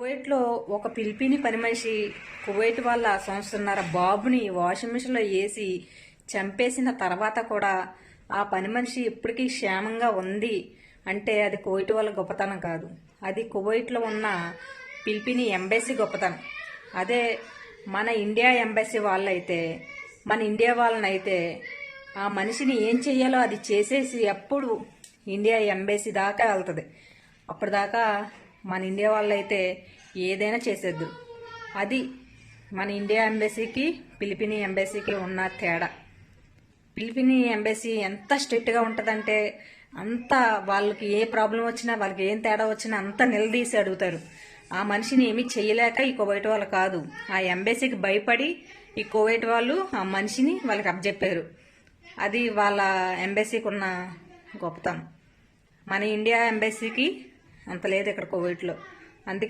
కువైట్లో ఒక పిలిపిని పని మనిషి కువైట్ వాళ్ళ సంవత్సరన్నర బాబుని వాషింగ్ మిషన్లో వేసి చంపేసిన తర్వాత కూడా ఆ పని మనిషి ఇప్పటికీ క్షేమంగా ఉంది అంటే అది కువైట్ వాళ్ళ గొప్పతనం కాదు. అది కువైట్లో ఉన్న పిలిపిని ఎంబసీ గొప్పతనం. అదే మన ఇండియా ఎంబసీ వాళ్ళైతే మన ఇండియా వాళ్ళనైతే ఆ మనిషిని ఏం చెయ్యాలో అది చేసేసి అప్పుడు ఇండియా ఎంబసీ దాకా వెళ్తుంది. అప్పటిదాకా మన ఇండియా వాళ్ళైతే ఏదైనా చేసేద్దు. అది మన ఇండియా ఎంబసీకి ఫిలిపినీ ఎంబసీకి ఉన్న తేడా. ఫిలిపినీ ఎంబసీ ఎంత స్ట్రిక్ట్గా ఉంటుందంటే అంత వాళ్ళకి ఏ ప్రాబ్లం వచ్చినా వాళ్ళకి ఏం తేడా వచ్చినా అంత నిలదీసి అడుగుతారు. ఆ మనిషిని ఏమీ చేయలేక ఈ కువైట్ వాళ్ళు కాదు. ఆ ఎంబసీకి భయపడి ఈ కువైట్ వాళ్ళు ఆ మనిషిని వాళ్ళకి అప్పచెప్పారు. అది వాళ్ళ ఎంబసీకి ఉన్న గొప్పతనం. మన ఇండియా ఎంబసీకి అంత లేదు ఇక్కడ కోవిడ్లో అందుకే